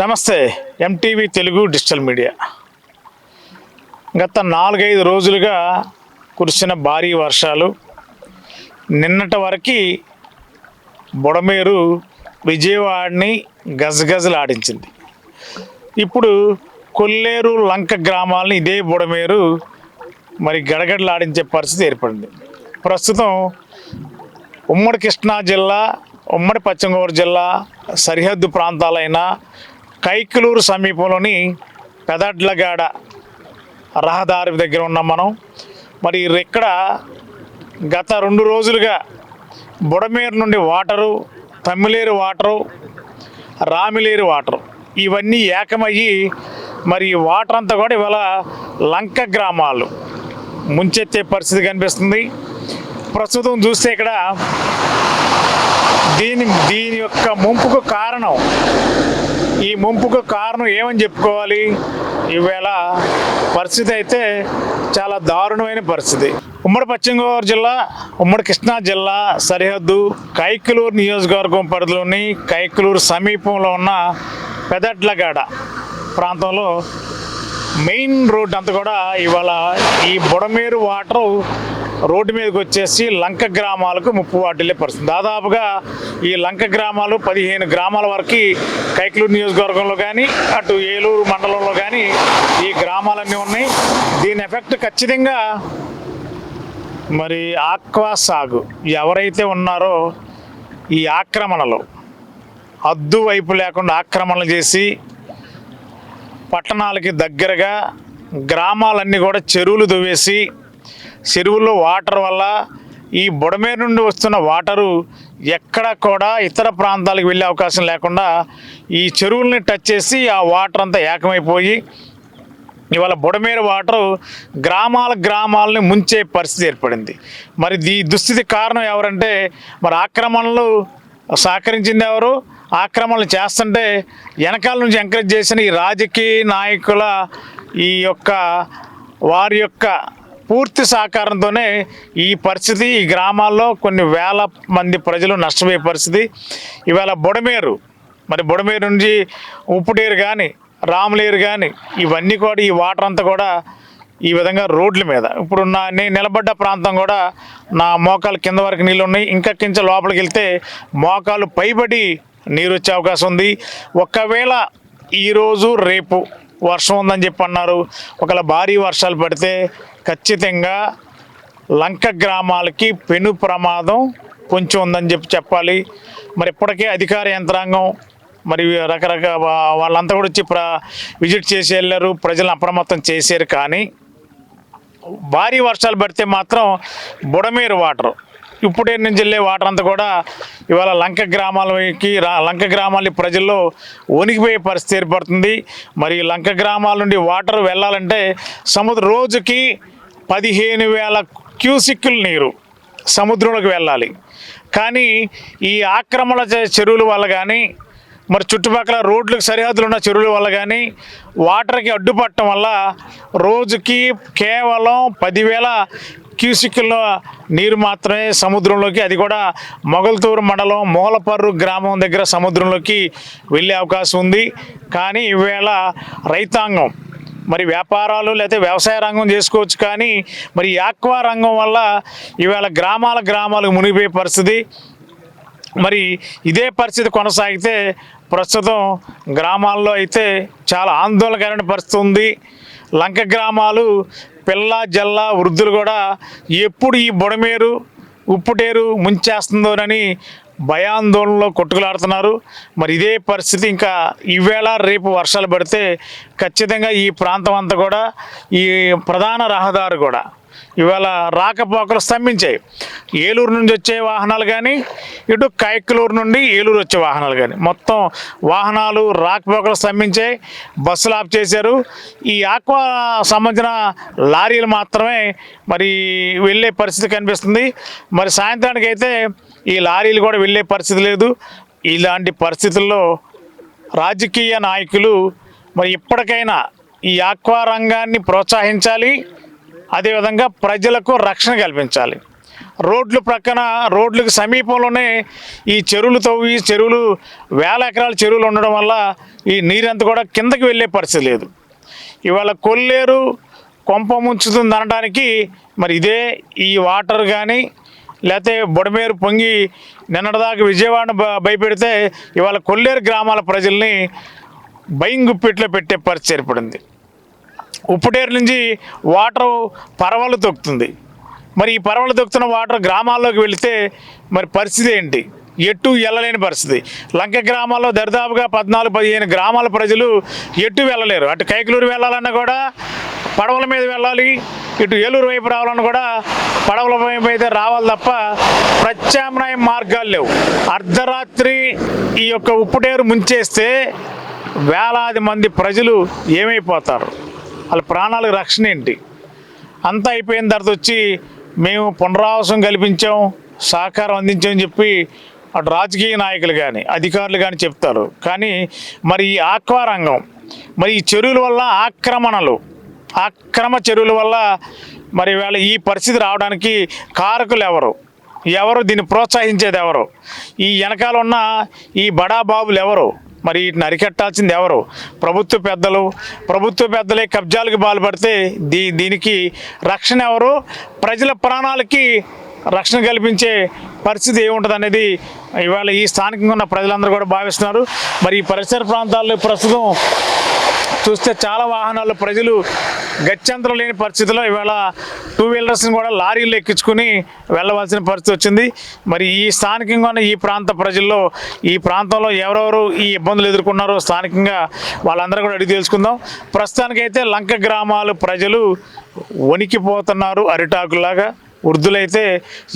నమస్తే MTV Telugu digital media. గత నాలుగైదు రోజులుగా కురిసిన భారీ వర్షాలు నిన్నటి వరకు బుడమేరు విజయవాడని గజగజలాడించింది. ఇప్పుడు కొల్లేరు లంక గ్రామాలని ఇదే బుడమేరు మరి గడగడలాడించే పరిస్థితి ఏర్పడింది. ప్రస్తుతం ఉమ్మడి కృష్ణా జిల్లా ఉమ్మడి పశ్చిమ గోదావరి జిల్లా సరిహద్దు ప్రాంతాలైన కైకలూరు సమీపంలోని పెదడ్లగాడ రహదారి దగ్గర ఉన్నాం మనం. మరి ఇక్కడ గత రెండు రోజులుగా బుడమేరు నుండి water Tammileru water Ramileru water ఇవన్నీ ఏకమయ్యి మరి ఈ వాటర్ అంతా కూడా ఇవాళ లంక గ్రామాలు ముంచెత్తే పరిస్థితి కనిపిస్తుంది. ప్రస్తుతం చూస్తే ఇక్కడ దీని దీని యొక్క ముంపుకు కారణం ఈ ముంపుకు కారణం ఏమని చెప్పుకోవాలి? ఈవేళ పరిస్థితి అయితే చాలా దారుణమైన పరిస్థితి. ఉమ్మడి పశ్చిమ గోదావరి జిల్లా ఉమ్మడి కృష్ణా జిల్లా సరిహద్దు కైకలూరు నియోజకవర్గం పరిధిలోని కైకలూరు సమీపంలో ఉన్న పెదట్లగాడ ప్రాంతంలో మెయిన్ రోడ్ అంతా కూడా ఇవాళ ఈ బుడమేరు వాటరు రోడ్డు మీదకి వచ్చేసి లంక గ్రామాలకు ముప్పు వాటిల్లే పరిస్థితి. దాదాపుగా ఈ లంక గ్రామాలు పదిహేను గ్రామాల వరకు కైకలూరు నియోజకవర్గంలో కానీ అటు ఏలూరు మండలంలో కానీ ఈ గ్రామాలన్నీ ఉన్నాయి. దీని ఎఫెక్ట్ ఖచ్చితంగా మరి ఆక్వా సాగు ఎవరైతే ఉన్నారో ఈ ఆక్రమణలు అద్దు వైపు లేకుండా ఆక్రమణలు చేసి పట్టణాలకి దగ్గరగా గ్రామాలన్నీ కూడా చెరువులు దువ్వేసి చెరువుల్లో వాటర్ వల్ల ఈ బుడమేరు నుండి వస్తున్న వాటరు ఎక్కడ కూడా ఇతర ప్రాంతాలకు వెళ్ళే అవకాశం లేకుండా ఈ చెరువుల్ని టచ్ చేసి ఆ వాటర్ అంతా ఏకమైపోయి ఇవాళ బుడమేరు వాటరు గ్రామాల గ్రామాలని ముంచే పరిస్థితి ఏర్పడింది. మరి ఈ దుస్థితి కారణం ఎవరంటే మరి ఆక్రమణలు సహకరించింది ఎవరు? ఆక్రమణలు చేస్తుంటే వెనకాల నుంచి ఎంకరేజ్ చేసిన ఈ రాజకీయ నాయకుల ఈ యొక్క వారి యొక్క పూర్తి సహకారంతోనే ఈ పరిస్థితి ఈ గ్రామాల్లో కొన్ని వేల మంది ప్రజలు నష్టపోయే పరిస్థితి. ఇవాళ బుడమేరు మరి బుడమేరు నుంచి ఉప్పుడేరు కానీ రాములేరు కానీ ఇవన్నీ కూడా ఈ వాటర్ అంతా కూడా ఈ విధంగా రోడ్ల మీద. ఇప్పుడు నా నేను నిలబడ్డ ప్రాంతం కూడా నా మోకాలు కింద వరకు నీళ్ళు ఉన్నాయి. ఇంకా కింద లోపలికి వెళ్తే మోకాలు పైబడి నీరు వచ్చే అవకాశం ఉంది. ఒకవేళ ఈరోజు రేపు వర్షం ఉందని చెప్పి అన్నారు. ఒకవేళ భారీ వర్షాలు పడితే ఖచ్చితంగా లంక గ్రామాలకి పెను ప్రమాదం కొంచెం ఉందని చెప్పి చెప్పాలి. మరి ఇప్పటికే అధికార యంత్రాంగం మరి రకరకాల వాళ్ళంతా కూడా వచ్చి ప్ర విజిట్ చేసి వెళ్ళారు. ప్రజలను అప్రమత్తం చేశారు కానీ భారీ వర్షాలు పడితే మాత్రం బుడమేరు వాటర్. ఇప్పుడే నుంచి వెళ్ళే వాటర్ అంతా కూడా ఇవాళ లంక గ్రామాలకి రా లంక గ్రామాల ప్రజల్లో వణికిపోయే పరిస్థితి ఏర్పడుతుంది. మరి లంక గ్రామాల నుండి వాటర్ వెళ్ళాలంటే సముద్ర రోజుకి పదిహేను వేల క్యూసిక్కుల నీరు సముద్రంలోకి వెళ్ళాలి. కానీ ఈ ఆక్రమణ చెరువుల వల్ల కానీ మరి చుట్టుపక్కల రోడ్లకు సరిహద్దులు ఉన్న చెరువుల వల్ల కానీ వాటర్కి అడ్డుపట్టడం వల్ల రోజుకి కేవలం పదివేల క్యూసిక్ల నీరు మాత్రమే సముద్రంలోకి అది కూడా మొగల్తూరు మండలం మూలపర్రు గ్రామం దగ్గర సముద్రంలోకి వెళ్ళే అవకాశం ఉంది. కానీ ఈవేళ రైతాంగం మరి వ్యాపారాలు లేకపోతే వ్యవసాయ రంగం చేసుకోవచ్చు కానీ మరి యాక్వా ఆక్వా రంగం వల్ల ఈవేళ గ్రామాల గ్రామాలకు మునిగిపోయే పరిస్థితి. మరి ఇదే పరిస్థితి కొనసాగితే ప్రస్తుతం గ్రామాల్లో అయితే చాలా ఆందోళనకరమైన పరిస్థితి ఉంది. లంక గ్రామాలు పిల్ల జల్ల వృద్ధులు కూడా ఎప్పుడు ఈ బుడమేరు ఉప్పుటేరు ముంచేస్తుందోనని భయాందోళనలో కొట్టుకులాడుతున్నారు. మరి ఇదే పరిస్థితి ఇంకా ఈవేళ రేపు వర్షాలు పడితే ఖచ్చితంగా ఈ ప్రాంతం అంతా కూడా ఈ ప్రధాన రహదారి కూడా ఇవాళ రాకపోకలు స్తంభించాయి. ఏలూరు నుంచి వచ్చే వాహనాలు కానీ ఇటు కైకలూరు నుండి ఏలూరు వచ్చే వాహనాలు కానీ మొత్తం వాహనాలు రాకపోకలు స్తంభించాయి. బస్సులు ఆఫ్ చేశారు. ఈ ఆక్వా సంబంధించిన లారీలు మాత్రమే మరి వెళ్ళే పరిస్థితి కనిపిస్తుంది. మరి సాయంత్రానికి అయితే ఈ లారీలు కూడా వెళ్ళే పరిస్థితి లేదు. ఇలాంటి పరిస్థితుల్లో రాజకీయ నాయకులు మరి ఇప్పటికైనా ఈ ఆక్వా రంగాన్ని ప్రోత్సహించాలి. అదేవిధంగా ప్రజలకు రక్షణ కల్పించాలి. రోడ్లు ప్రక్కన రోడ్లకు సమీపంలోనే ఈ చెరువులు తవ్వి చెరువులు వేల ఎకరాల చెరువులు ఉండడం వల్ల ఈ నీరంతా కూడా కిందకి వెళ్ళే పరిస్థితి లేదు. ఇవాళ కొల్లేరు కొంప ముంచుతుంది అనడానికి మరి ఇదే ఈ వాటర్ కానీ లేకపోతే బుడమేరు పొంగి నిన్నటిదాకా విజయవాడ బ- భయపెడితే ఇవాళ కొల్లేరు గ్రామాల ప్రజల్ని భయం గుప్పిట్లో పెట్టే పరిస్థితి ఏర్పడింది. ఉప్పుటేరు నుంచి వాటర్ పరవలు తొక్కుతుంది. మరి ఈ పరవలు తొక్కుతున్న వాటర్ గ్రామాల్లోకి వెళితే మరి పరిస్థితి ఏంటి? ఎటు వెళ్ళలేని పరిస్థితి. లంక గ్రామాల్లో దరిదాపుగా పద్నాలుగు పదిహేను గ్రామాల ప్రజలు ఎటు వెళ్ళలేరు. అటు కైకలూరు వెళ్ళాలన్నా కూడా పడవల మీద వెళ్ళాలి ఇటు ఏలూరు వైపు రావాలన్నా కూడా పడవల వైపు అయితే రావాలి తప్ప ప్రత్యామ్నాయ మార్గాలు లేవు. అర్ధరాత్రి ఈ యొక్క ఉప్పుటేరు ముంచేస్తే వేలాది మంది ప్రజలు ఏమైపోతారు? వాళ్ళ ప్రాణాలకు రక్షణ ఏంటి? అంతా అయిపోయిన తర్వాత వచ్చి మేము పునరావాసం కల్పించాం సహకారం అందించామని చెప్పి అటు రాజకీయ నాయకులు కానీ అధికారులు కానీ చెప్తారు. కానీ మరి ఈ ఆక్వా రంగం మరి ఈ చెరువుల వల్ల ఆక్రమణలు ఆక్రమ చెరువుల వల్ల మరి వాళ్ళ ఈ పరిస్థితి రావడానికి కారకులు ఎవరు? ఎవరు దీన్ని ప్రోత్సహించేది ఎవరు? ఈ వెనకాల ఉన్న ఈ బడా బాబులు ఎవరు? మరి వీటిని అరికట్టాల్సింది ఎవరు? ప్రభుత్వ పెద్దలు. ప్రభుత్వ పెద్దలే కబ్జాలకు పాల్పడితే దీ దీనికి రక్షణ ఎవరు? ప్రజల ప్రాణాలకి రక్షణ కల్పించే పరిస్థితి ఏముంటుంది అనేది ఇవాళ ఈ స్థానికంగా ఉన్న ప్రజలందరూ కూడా భావిస్తున్నారు. మరి ఈ పరిసర ప్రాంతాల్లో ప్రస్తుతం చూస్తే చాలా వాహనాల్లో ప్రజలు గత్యంతరం లేని పరిస్థితిలో ఇవాళ టూ వీలర్స్ని కూడా లారీలు ఎక్కించుకుని వెళ్ళవలసిన పరిస్థితి వచ్చింది. మరి ఈ స్థానికంగా ఉన్న ఈ ప్రాంత ప్రజల్లో ఈ ప్రాంతంలో ఎవరెవరు ఈ ఇబ్బందులు ఎదుర్కొన్నారో స్థానికంగా వాళ్ళందరూ కూడా అడిగి తెలుసుకుందాం. ప్రస్తుతానికైతే లంక గ్రామాలు ప్రజలు వణికిపోతున్నారు అరిటాకులాగా వృద్ధులైతే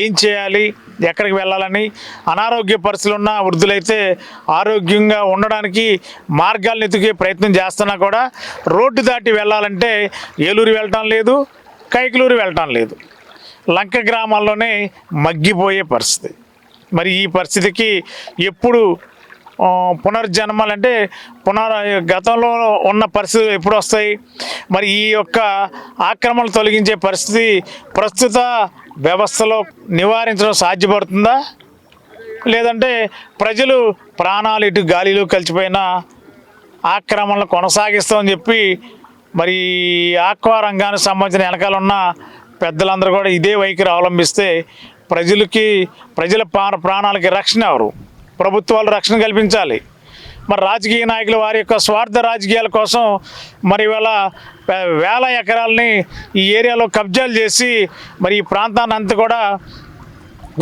ఏం చేయాలి? ఎక్కడికి వెళ్ళాలని అనారోగ్య పరిస్థితులు ఉన్న వృద్ధులైతే ఆరోగ్యంగా ఉండడానికి మార్గాలను ఎతికే ప్రయత్నం చేస్తున్నా కూడా రోడ్డు దాటి వెళ్ళాలంటే ఏలూరు వెళ్ళటం లేదు కైకలూరు వెళ్ళటం లేదు. లంక గ్రామాల్లోనే మగ్గిపోయే పరిస్థితి. మరి ఈ పరిస్థితికి ఎప్పుడు పునర్జన్మలంటే పునర్ గతంలో ఉన్న పరిస్థితులు ఎప్పుడు వస్తాయి? మరి ఈ యొక్క ఆక్రమణలు తొలగించే పరిస్థితి ప్రస్తుత వ్యవస్థలో నివారించడం సాధ్యపడుతుందా? లేదంటే ప్రజలు ప్రాణాలు ఇటు గాలిలో కలిసిపోయిన ఆక్రమణలు కొనసాగిస్తామని చెప్పి మరి ఆక్వా రంగానికి సంబంధించిన వెనకాల ఉన్న పెద్దలందరూ కూడా ఇదే వైఖరి అవలంబిస్తే ప్రజలకి ప్రజల ప్రాణాలకి రక్షణ ఎవరు? ప్రభుత్వాలు రక్షణ కల్పించాలి. మరి రాజకీయ నాయకులు వారి యొక్క స్వార్థ రాజకీయాల కోసం మరి ఇవాళ వేల ఎకరాలని ఈ ఏరియాలో కబ్జాలు చేసి మరి ఈ ప్రాంతాన్ని అంతా కూడా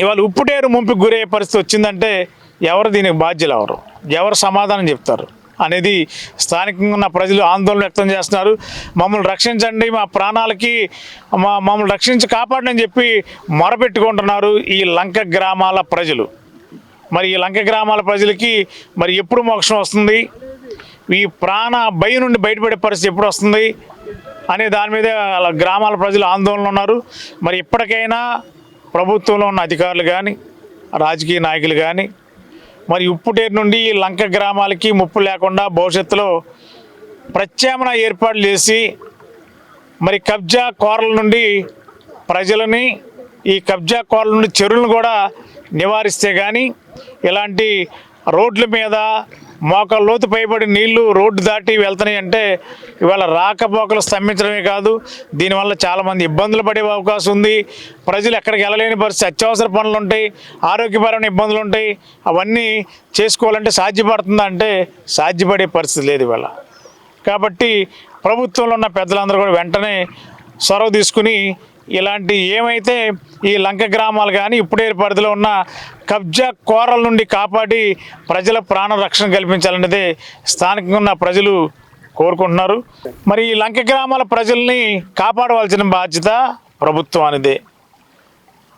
ఇవాళ ఉప్పుటేరు ముంపుకు గురయ్యే పరిస్థితి వచ్చిందంటే ఎవరు దీనికి బాధ్యులు ఎవరు? ఎవరు సమాధానం చెప్తారు? అనేది స్థానికంగా ఉన్న ప్రజలు ఆందోళన వ్యక్తం చేస్తున్నారు. మమ్మల్ని రక్షించండి మా ప్రాణాలకి మా మమ్మల్ని రక్షించి కాపాడని చెప్పి మొరపెట్టుకుంటున్నారు ఈ లంక గ్రామాల ప్రజలు. మరి ఈ లంక గ్రామాల ప్రజలకి మరి ఎప్పుడు మోక్షం వస్తుంది? ఈ ప్రాణ భయం నుండి బయటపడే పరిస్థితి ఎప్పుడు వస్తుంది? అనే దాని మీద వాళ్ళ గ్రామాల ప్రజలు ఆందోళన ఉన్నారు. మరి ఇప్పటికైనా ప్రభుత్వంలో ఉన్న అధికారులు కానీ రాజకీయ నాయకులు కానీ మరి ఉప్పుటేరు నుండి ఈ లంక గ్రామాలకి ముప్పు లేకుండా భవిష్యత్తులో ప్రత్యామ్నాయ ఏర్పాట్లు చేసి మరి కబ్జా కోరల నుండి ప్రజలని ఈ కబ్జా కోరల నుండి చెరువులను కూడా నివారిస్తే కానీ ఇలాంటి రోడ్ల మీద మోకాళ్ళ లోతు పైబడి నీళ్ళు రోడ్డు దాటి వెళ్తున్నాయి అంటే ఇవాళ రాకపోకలు స్తంభించడమే కాదు దీనివల్ల చాలామంది ఇబ్బందులు పడే అవకాశం ఉంది. ప్రజలు ఎక్కడికి వెళ్ళలేని పరిస్థితి అత్యవసర పనులు ఉంటాయి ఆరోగ్యపరమైన ఇబ్బందులు ఉంటాయి. అవన్నీ చేసుకోవాలంటే సాధ్యపడుతుందా అంటే సాధ్యపడే పరిస్థితి లేదు ఇవాళ. కాబట్టి ప్రభుత్వంలో ఉన్న పెద్దలందరూ కూడా వెంటనే చొరవ తీసుకుని ఇలాంటి ఏమైతే ఈ లంక గ్రామాలు కానీ ఇప్పుడే పరిధిలో ఉన్న కబ్జా కోరల నుండి కాపాడి ప్రజల ప్రాణ రక్షణ కల్పించాలన్నదే స్థానికంగా ఉన్న ప్రజలు కోరుకుంటున్నారు. మరి ఈ లంక గ్రామాల ప్రజల్ని కాపాడవలసిన బాధ్యత ప్రభుత్వానిదే.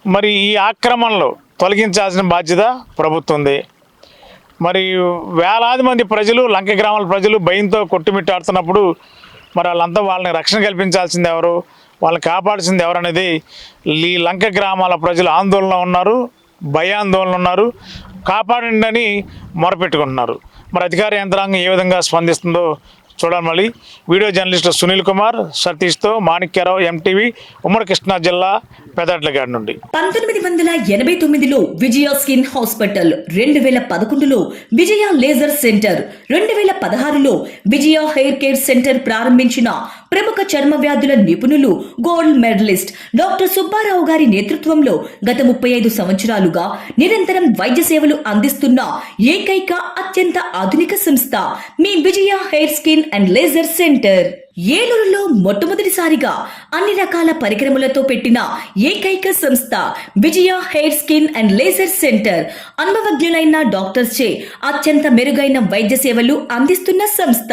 మరి ఈ ఆక్రమణలు తొలగించాల్సిన బాధ్యత ప్రభుత్వందే. మరి వేలాది మంది ప్రజలు లంక గ్రామాల ప్రజలు భయంతో కొట్టుమిట్టాడుతున్నప్పుడు మరి వాళ్ళంతా వాళ్ళని రక్షణ కల్పించాల్సింది ఎవరు? వాళ్ళని కాపాడాల్సింది ఎవరనేది ఈ లంక గ్రామాల ప్రజలు ఆందోళన ఉన్నారు భయాందోళన ఉన్నారు కాపాడండి అని మొరపెట్టుకుంటున్నారు. మరి అధికార యంత్రాంగం ఏ విధంగా స్పందిస్తుందో చూడాలి మళ్ళీ. వీడియో జర్నలిస్ట్ సునీల్ కుమార్ సతీష్తో మాణిక్యరావు ఎంటీవీ ఉమ్మడి కృష్ణా జిల్లా పెదట్లగాడి నుండి. పంతొమ్మిది వందల ఎనభై తొమ్మిదిలో విజయ స్కిన్ హాస్పిటల్ రెండు వేల పదకొండులో విజయ లేజర్ సెంటర్ రెండు వేల పదహారులో విజయ హెయిర్ కేర్ సెంటర్ ప్రారంభించిన ప్రముఖ చర్మ వ్యాధుల నిపుణులు గోల్డ్ మెడలిస్ట్ డాక్టర్ సుబ్బారావు గారి నేతృత్వంలో గత ముప్పై ఐదు సంవత్సరాలుగా నిరంతరం వైద్య సేవలు అందిస్తున్న ఏకైక అత్యంత ఆధునిక సంస్థ మీ Vijaya hair skin skin and laser centre. ఏలూరులో మొట్టమొదటిసారిగా అన్ని రకాల పరికరములతో పెట్టిన ఏకైక సంస్థ Vijaya hair skin and laser centre. అనుభవజ్ఞులైన డాక్టర్స్ చే అత్యంత మెరుగైన వైద్య సేవలు అందిస్తున్న సంస్థ.